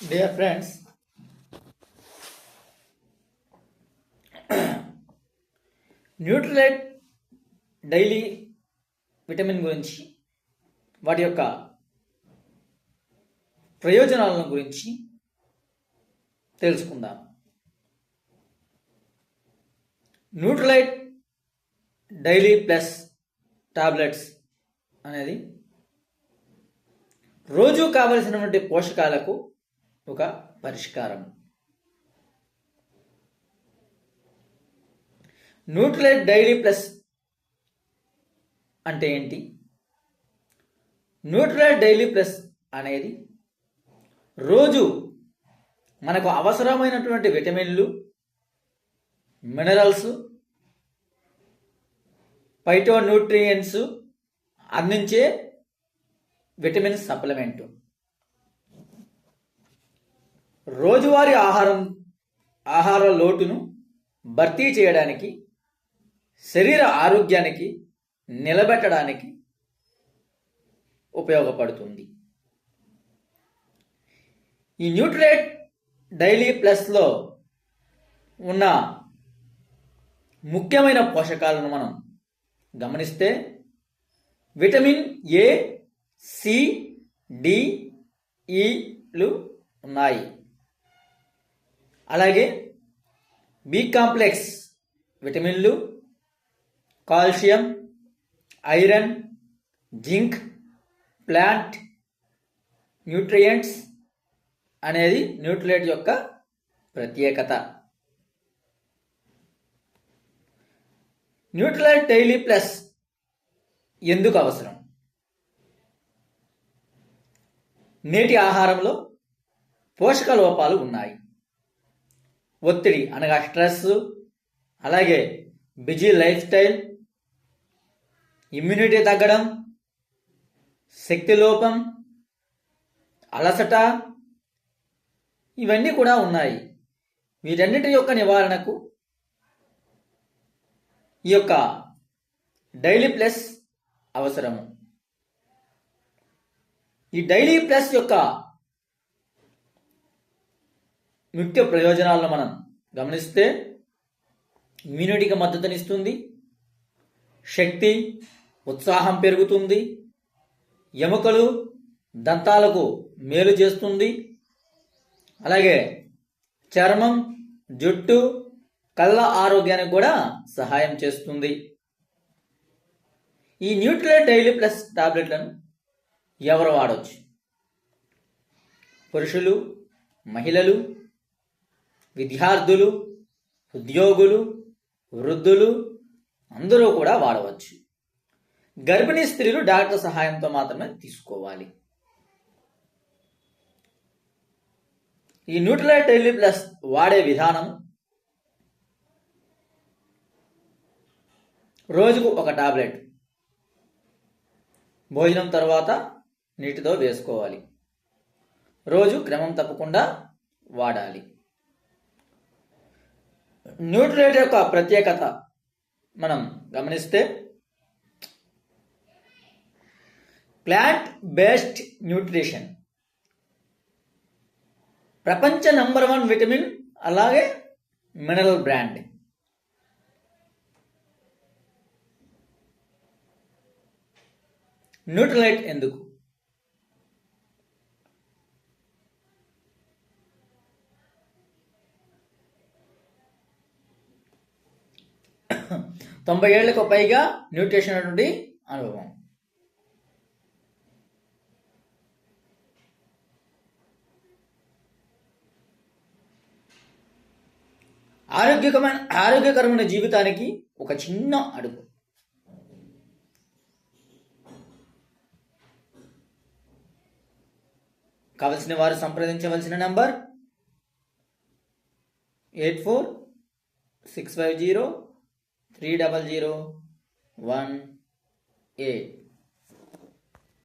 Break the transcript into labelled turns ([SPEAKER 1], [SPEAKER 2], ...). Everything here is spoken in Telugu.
[SPEAKER 1] Dear friends Nutrilite daily vitamin గురించి వాటి యొక్క ప్రయోజనాలను గురించి తెలుసుకుందాం. న్యూట్రిలైట్ డైలీ ప్లస్ టాబ్లెట్స్ అనేది రోజు కావలసినటువంటి పోషకాలకు ఒక పరిష్కారం. న్యూట్రలైట్ డైలీ ప్లస్ అంటే ఏంటి? న్యూట్రలైట్ డైలీ ప్లస్ అనేది రోజు మనకు అవసరమైనటువంటి విటమిన్లు మినరల్స్ పైటో న్యూట్రియంట్స్ అందించే విటమిన్ సప్లిమెంట్. రోజువారీ ఆహారం ఆహార లోటును భర్తీ చేయడానికి శరీర ఆరోగ్యానికి నిలబెట్టడానికి ఉపయోగపడుతుంది. ఈ న్యూట్రేట్ డైలీ ప్లస్లో ఉన్న ముఖ్యమైన పోషకాలను మనం గమనిస్తే విటమిన్ ఏ సి డి ఈలు ఉన్నాయి. అలాగే బి కాంప్లెక్స్ విటమిన్లు calcium iron zinc plant nutrients అనేది న్యూట్రియంట్ యొక్క ప్రత్యేకత. న్యూట్రిలైట్ డైలీ ప్లస్ ఎందుకు అవసరం? నేటి ఆహారంలో పోషక లోపాలు ఉన్నాయి. ఒత్తిడి అనగా స్ట్రెస్ అలాగే బిజీ లైఫ్ స్టైల్ ఇమ్యూనిటీ తగ్గడం శక్తి లోపం అలసట ఇవన్నీ కూడా ఉన్నాయి. వీటన్నిటి యొక్క నివారణకు ఈ యొక్క డైలీ ప్లస్ అవసరము. ఈ డైలీ ప్లస్ యొక్క ముఖ్య ప్రయోజనాలను మనం గమనిస్తే ఇమ్యూనిటీకి మద్దతునిస్తుంది శక్తి ఉత్సాహం పెరుగుతుంది ఎముకలు దంతాలకు మేలు చేస్తుంది. అలాగే చర్మం జుట్టు కళ్ళ ఆరోగ్యానికి కూడా సహాయం చేస్తుంది. ఈ న్యూట్రిలైట్ డైలీ ప్లస్ టాబ్లెట్లను ఎవరు వాడవచ్చు పురుషులు మహిళలు విద్యార్థులు ఉద్యోగులు వృద్ధులు అందరూ కూడా వాడవచ్చు. గర్భిణీ స్త్రీలు డాక్టర్ సహాయంతో మాత్రమే తీసుకోవాలి. ఈ న్యూట్రిలైట్ డైలీ ప్లస్ వాడే విధానం రోజుకు ఒక టాబ్లెట్. భోజనం తర్వాత నీటితో వేసుకోవాలి. రోజు క్రమం తప్పకుండా వాడాలి. న్యూట్రిలైట్ యొక్క ప్రత్యేకత మనం గమనిస్తే ప్లాంట్ బేస్డ్ న్యూట్రిషన్. ప్రపంచ నంబర్ వన్ విటమిన్ అలాగే మినరల్ బ్రాండ్ న్యూట్రలైట్ ఎందుకు? తొంభై ఏళ్ళకు పైగా న్యూట్రిషన్ అనేటువంటి అనుభవం. ఆరోగ్యకరమైన ఆరోగ్యకరమైన జీవితానికి ఒక చిన్న అడుగు. కావలసిన వారు సంప్రదించవలసిన number eight four six five zero three double zero one eight